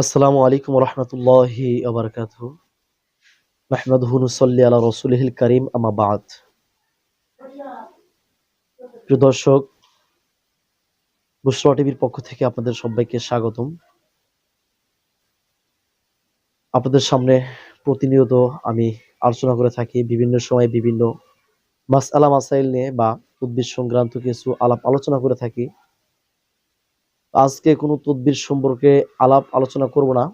আসসালামু আলাইকুম রহমতুল্লাহি আবরকাত মাহমুদুহ নুসল্লি আলা রসুলহিল করিম আমা বাদ। প্রিয় দর্শক, বুসরা টিভির পক্ষ থেকে আপনাদের সবাইকে স্বাগতম। আপনাদের সামনে প্রতিনিয়ত আমি আলোচনা করে থাকি বিভিন্ন সময় বিভিন্ন মাসআলা মাসাইল নিয়ে বা উদ্ভিদ সংক্রান্ত কিছু আলাপ আলোচনা করে থাকি। আজকে কোনো তদবির সম্পর্কে আলাপ আলোচনা করব না।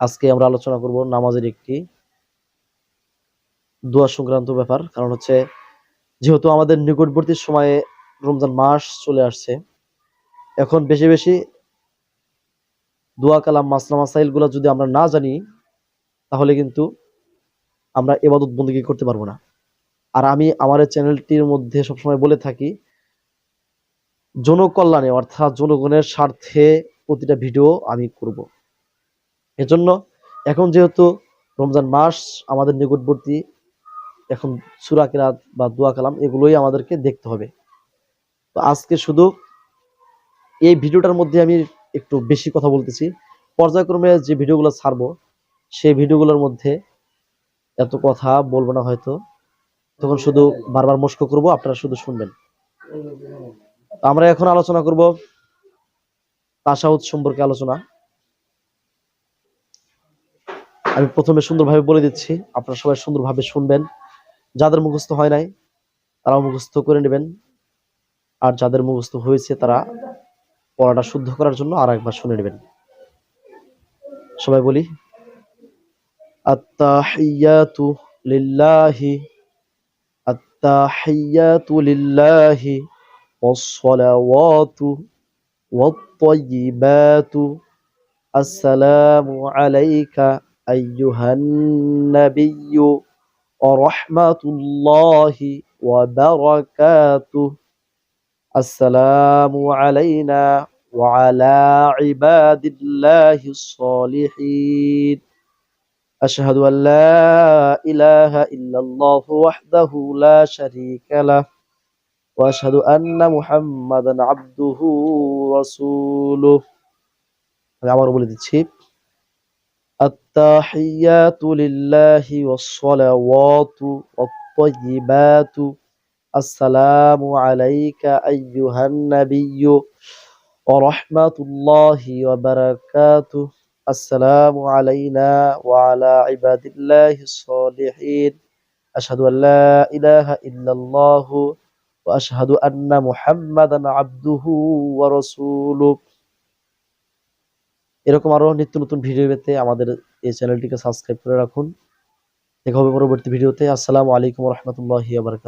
আজকে আমরা আলোচনা করব নামাজের একটি দোয়া সংক্রান্ত ব্যাপার। কারণ হচ্ছে, যেহেতু আমাদের নিকটবর্তী সময়ে রমজান মাস চলে আসছে, এখন বেশি বেশি দোয়া কালাম, মাসলা মাসাইলগুলা যদি আমরা না জানি, তাহলে কিন্তু আমরা এবাদত বন্দী করতে পারব না। আর আমি আমার চ্যানেলটির মধ্যে সবসময় বলে থাকি জনকল্যাণে, অর্থাৎ জনগণের স্বার্থে প্রতিটা ভিডিও আমি করব। এজন্য এখন যেহেতু রমজান মাস, আমাদের নিকটবর্তী এখন সুরা কেরাত বা দোয়া কালাম, এগুলোই আমাদেরকে দেখতে হবে। তো আজকে শুধু এই ভিডিওটার মধ্যে আমি একটু বেশি কথা বলতেছি। পর্যায়ক্রমে যে ভিডিওগুলো ছাড়বো, সেই ভিডিওগুলোর মধ্যে এত কথা বলব না হয়তো। তখন শুধু বারবার মস্ক করব, আপনারা শুধু শুনবেন। আমরা এখন আলোচনা করব তাসাউদ সম্পর্কে আলোচনা। আমি প্রথমে সুন্দরভাবে বলে দিচ্ছি, আপনারা সবাই সুন্দরভাবে শুনবেন। যাদের মুখস্থ হয় নাই, তারাও মুখস্থ করে নেবেন। আর যাদের মুখস্থ হয়েছে, তারা পড়াটা শুদ্ধ করার জন্য আর একবার শুনে নেবেন। সবাই বলি, আত্তাহিয়াতু লিল্লাহি আত্তাহিয়াতু লিল্লাহি والصلوات والطيبات. السلام عليك أيها النبي ورحمة الله وبركاته. السلام علينا وعلى عباد الله الصالحين. أشهد أن لا إله إلا الله وحده لا شريك له. واشهد ان محمدا عبده ورسوله আমি আবার বলে দিচ্ছি التحيات لله والصلوات والطيبات السلام عليك أيها النبي ورحمة الله وبركاته السلام علينا وعلى عباد الله الصالحين أشهد أن لا إله إلا الله واشهد ان محمدا عبده ورسوله এরকম আরো নিত্য নতুন ভিডিও পেতে আমাদের এই চ্যানেলটিকে সাবস্ক্রাইব করে রাখুন দেখা হবে পরবর্তী ভিডিওতে আসসালামু আলাইকুম রহমতুল্লাহ বারকাত